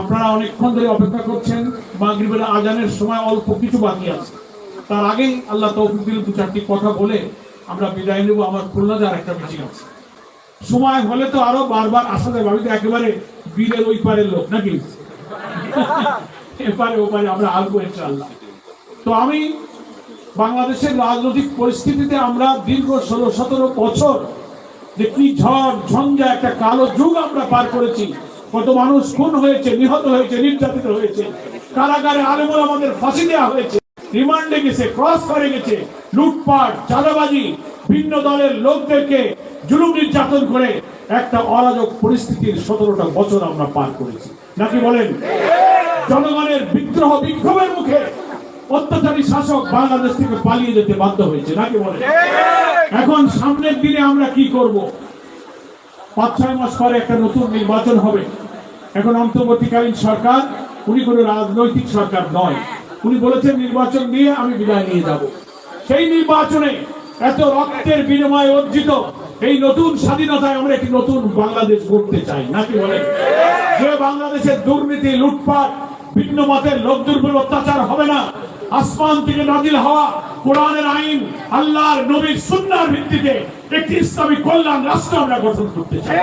আপনারা অনেকক্ষণ ধরে অপেক্ষা করছেন, মাগরিবের আজানের সময় অল্প কিছু বাকি আছে। তার আগেই আল্লাহ তৌফিক দিল দু চারটি কথা বলে আমরা বিদায় নেব, আমার খুলনাতে আর একটা মিটিং আছে। সময় হলে তো আরও বারবার আসা যাবে আমি তো একেবারে বীরের ওই পারের লোক নাকি? এপারে ওপারে আমরা আসব ইনশাআল্লাহ। তো আমি বাংলাদেশের রাজনৈতিক পরিস্থিতিতে আমরা দীর্ঘ ষোলো, সতেরো বছর যে কি ঝড় ঝঞ্ঝা একটা কালো যুগ আমরা পার করেছি কত মানুষ খুন হয়েছে, নিহত হয়েছে, নির্যাতিত হয়েছে। কারাগারে আলেমুল আমাদের ফাঁসি দেওয়া হয়েছে। রিমান্ডে গেছে, ক্রস করে গেছে। লুটপাট, চাঁদাবাজি, ভিন্ন দলের লোকদেরকে জুলুম নির্যাতন করে একটা অরাজক পরিস্থিতির সতেরোটা বছর আমরা পার করেছি। নাকি বলেন? জনগণের বিদ্রোহ বিক্ষোভের মুখে অত্যাচারী শাসক বাংলাদেশ থেকে পালিয়ে যেতে বাধ্য হয়েছে। নাকি বলেন? এখন সামনের দিনে আমরা কি করব? পাঁচ, ছয় মাস পরে একটা নতুন নির্বাচন হবে। এখন অন্তর্বর্তীকালীন সরকার, উনি কোনো রাজনৈতিক সরকার নয়। উনি বলেছেন, নির্বাচন দিয়ে আমি বিদায় নিয়ে যাব। সেই নির্বাচনে এত রক্তের বিনিময়ে অর্জিত এই নতুন স্বাধীনতায় আমরা একটি নতুন বাংলাদেশ গড়তে চাই। নাকি বলেন? যে বাংলাদেশের দুর্নীতি, লুটপাট, ভিন্ন মতের লোকদের উপর অত্যাচার হবে না আসমান থেকে নাজিল হওয়া কোরআনের আইন, আল্লাহর নবীর সুন্নাহর ভিত্তিতে একটি ইসলামী কল্যাণ রাষ্ট্র আমরা গঠন করতে চাই।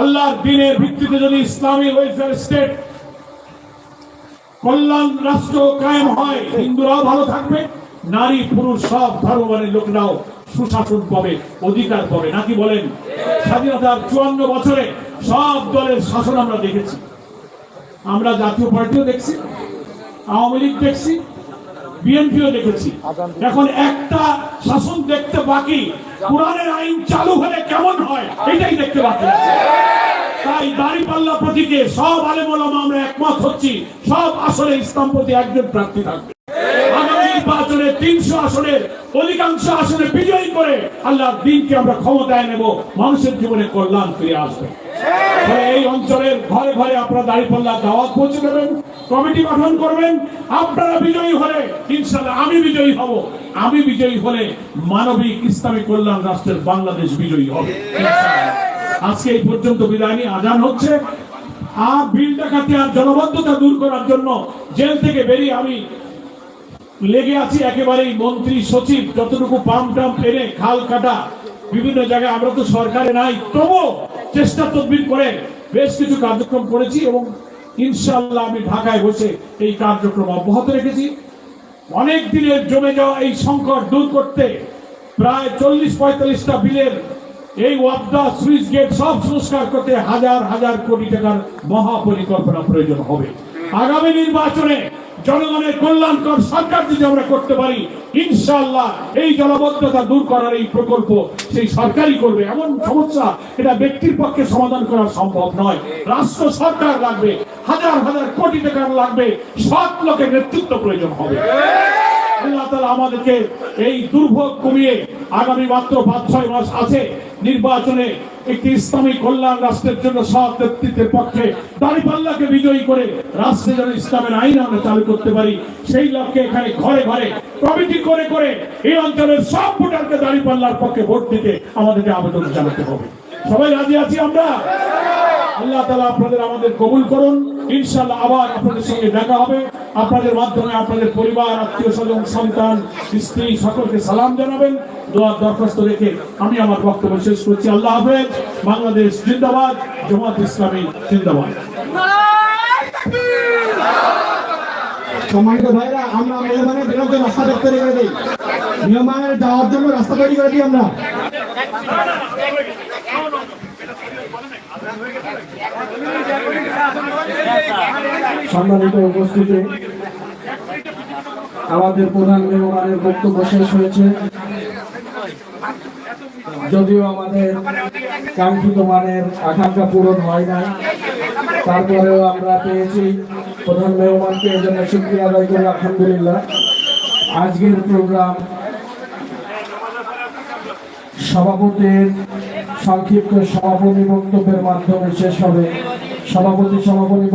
আল্লাহর দিনের ভিত্তিতে যদি ইসলামী ওয়েলফেয়ার স্টেট কল্যাণ রাষ্ট্র কায়েম হয়, হিন্দুরাও ভালো থাকবে, নারী, পুরুষ সব ধর্মমানের লোকরাও সুশাসন পাবে, অধিকার পাবে। নাকি বলেন? স্বাধীনতার চুয়ান্ন বছরে সব দলের শাসন আমরা দেখেছি। আমরা জাতীয় পার্টিও দেখছি। আওয়ামী লীগ দেখছি বিএনপিও দেখেছি। এখন একটা শাসন দেখতে বাকি কোরআনের আইন চালু হলে কেমন হয় এটাই দেখতে বাকি। তাই দাড়ি পাল্লা প্রতীকে সব আলেমোলামা আমরা একমত হচ্ছি সব আসলে ইসলাম প্রতি একজন প্রার্থী থাকবে। আগামী নির্বাচনে তিনশো আসনের অধিকাংশ আসনে বিজয়ী করে আল্লাহর দিনকে আমরা ক্ষমতায় নেব মানুষের জীবনে কল্যাণ ফিরে আসবে। এই অঞ্চলের ঘরে ঘরে আপনারা দাঁড়িপাল্লা দাওয়াত পৌঁছে দেবেন, কমিটি গঠন করবেন, আপনারা বিজয়ী হলে ইনশাল্লাহ আমি বিজয়ী হব। আমি বিজয়ী হলে মানবিক ইসলামী কল্যাণ রাষ্ট্রের বাংলাদেশ বিজয়ী হবে। আজকে এই পর্যন্ত আজান হচ্ছে। আর বিল ডাকাতি আর জনবদ্ধতা দূর করার জন্য জেল থেকে বেরিয়ে আমি লেগে আছি একেবারেই মন্ত্রী, সচিব, যতটুকু পাম্প টাম্প এনে খাল কাটা বিভিন্ন জায়গায় আমরা তো সরকারে নাই তবু চেষ্টা তদবির করে বেশ কিছু কার্যক্রম করেছি এবং ইনশাল্লাহ আমি ঢাকায় বসে এই কার্যক্রম অব্যাহত রেখেছি। অনেক দিনের জমে যাওয়া এই সংকট দূর করতে প্রায় চল্লিশ পঁয়তাল্লিশটা বিলের এই ওয়াবদা, সুইচ গেট সব সংস্কার করতে হাজার হাজার কোটি টাকার মহা পরিকল্পনা প্রয়োজন হবে। আগামী নির্বাচনে জনগণের কল্যাণকর সরকার যদি আমরা করতে পারি ইনশাল্লাহ এই জলবদ্ধতা দূর করার এই প্রকল্প সেই সরকারই করবে। এমন সমস্যা এটা ব্যক্তির পক্ষে সমাধান করা সম্ভব নয়। রাষ্ট্র সরকার লাগবে, হাজার হাজার কোটি টাকা লাগবে সব লোকের নেতৃত্ব প্রয়োজন হবে। আমাদেরকে এই দুর্ভোগ কমিয়ে আগামী মাত্র পাঁচ, ছয় মাস আছে নির্বাচনে একটি ইসলামী কল্যাণ রাষ্ট্রের জন্য সৎ নেতৃত্বের পক্ষে দাঁড়িপাল্লাকে বিজয়ী করে রাষ্ট্রে যেন ইসলামের আইন আমরা চালু করতে পারি। সেই লক্ষ্যে এখানে ঘরে ঘরে করে করে এই অঞ্চলের সব ভোটারকে দাঁড়িপাল্লার পক্ষে ভোট দিতে আমাদেরকে আবেদন জানাতে হবে। সবাই রাজি আছি আমরা? আল্লাহ তালা আপনাদের আমাদের কবুল করুন। ইনশাল্লাহ আবার আপনাদের সঙ্গে দেখা হবে। আপনাদের মাধ্যমে আপনাদের পরিবার আত্মীয় স্বজন সন্তান স্ত্রী সকলকে সালাম জানাবেন দোয়ার দরখাস্ত রেখে আমি আমার বক্তব্য শেষ করছি। আল্লাহ হাফেজ বাংলাদেশ জিন্দাবাদ জামাত ইসলামী জিন্দাবাদ। সম্মানিত ভাইরা আমরা মেহমানের বিরুদ্ধে রাস্তা তৈরি করে দিই মেহমানের যাওয়ার জন্য রাস্তা তৈরি করে দিই আমরা। সম্মানিত উপস্থিতি আমাদের প্রধান মেহমানের বক্তব্য শেষ হয়েছে। যদিও আমাদের কাঙ্ক্ষিত মানের আকাঙ্ক্ষা পূরণ হয় না তারপরেও আমরা পেয়েছি প্রধান মেহমানকে এই জন্য শুক্রিয়া আদায় করি, আলহামদুলিল্লাহ। আজকের প্রোগ্রাম সভাপতির সংক্ষিপ্ত সভাপতি বক্তব্যের মাধ্যমে শেষ হবে। সভাপতি সভাপতি